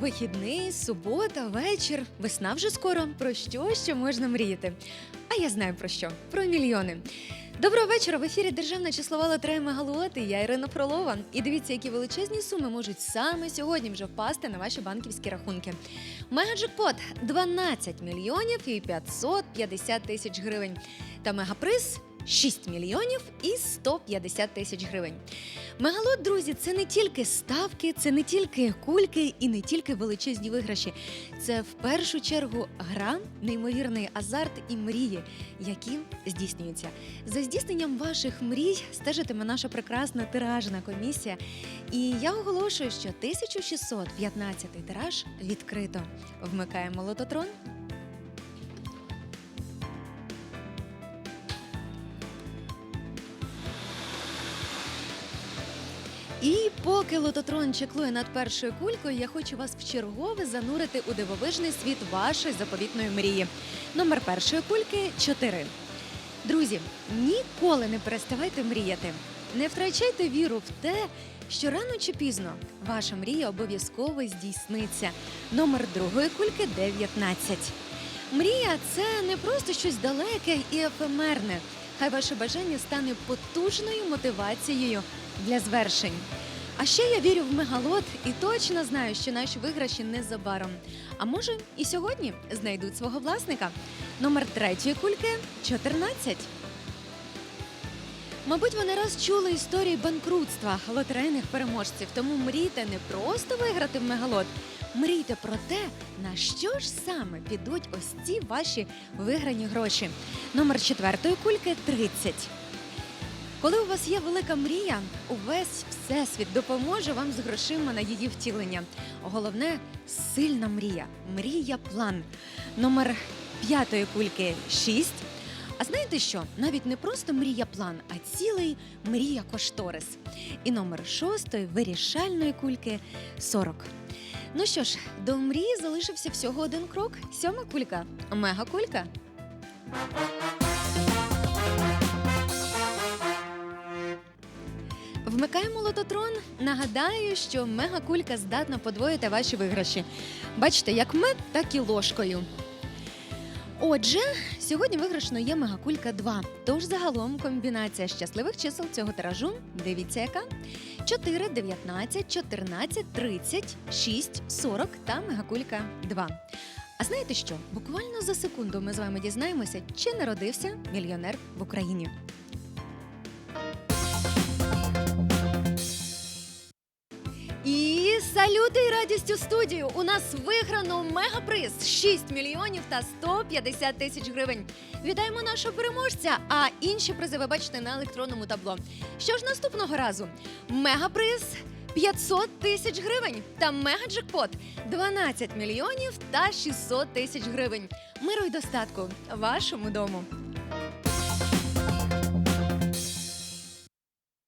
Вихідний, субота, вечір, весна вже скоро. Про що ще можна мріяти? А я знаю про що: про мільйони. Доброго вечора. В ефірі Державна числова лотерея галуати. Я Ірина Фролова. І дивіться, які величезні суми можуть саме сьогодні вже впасти на ваші банківські рахунки. Мегаджекпот 12 мільйонів і 550 тисяч гривень. Та мегаприз 6 мільйонів і 150 тисяч гривень. Мегалот, друзі, це не тільки ставки, це не тільки кульки і не тільки величезні виграші. Це в першу чергу гра, неймовірний азарт і мрії, які здійснюються. За здійсненням ваших мрій стежитиме наша прекрасна тиражна комісія. І я оголошую, що 1615 тираж відкрито. Вмикаємо лототрон. І поки лототрон чеклує над першою кулькою, я хочу вас вчергове занурити у дивовижний світ вашої заповітної мрії. Номер першої кульки 4. Друзі, ніколи не переставайте мріяти. Не втрачайте віру в те, що рано чи пізно ваша мрія обов'язково здійсниться. Номер другої кульки 19. Мрія це не просто щось далеке і ефемерне. Хай ваше бажання стане потужною мотивацією для звершень. А ще я вірю в мегалот і точно знаю, що наші виграші незабаром. А може, і сьогодні знайдуть свого власника. Номер третьої кульки 14. Мабуть, ви не раз чули історії банкрутства лотерейних переможців, тому мрійте не просто виграти в мегалот. Мрійте про те, на що ж саме підуть ось ці ваші виграні гроші. Номер четвертої кульки 30. Коли у вас є велика мрія, увесь всесвіт допоможе вам з грошима на її втілення. Головне сильна мрія. Мрія план. Номер п'ятої кульки 6. А знаєте що? Навіть не просто мрія план, а цілий мрія кошторис. І номер шостої вирішальної кульки 40. Ну що ж, до мрії залишився всього один крок. Сьома кулька. Мега кулька. Вмикаємо лототрон. Нагадаю, що мегакулька здатна подвоїти ваші виграші. Бачите, як мед, так і ложкою. Отже, сьогодні виграшно є мегакулька 2. Тож загалом комбінація щасливих чисел цього тиражу. Дивіться, яка 4, 19, 14, 30, 6, 40 та мегакулька 2. А знаєте що? Буквально за секунду ми з вами дізнаємося, чи народився мільйонер в Україні. Салюти і радість у студію. У нас виграно мегаприз 6 мільйонів та 150 тисяч гривень. Вітаємо нашого переможця! А інші призи ви бачите на електронному табло. Що ж наступного разу? Мегаприз 500 тисяч гривень та мегаджекпот 12 мільйонів та 600 тисяч гривень. Миру й достатку вашому дому.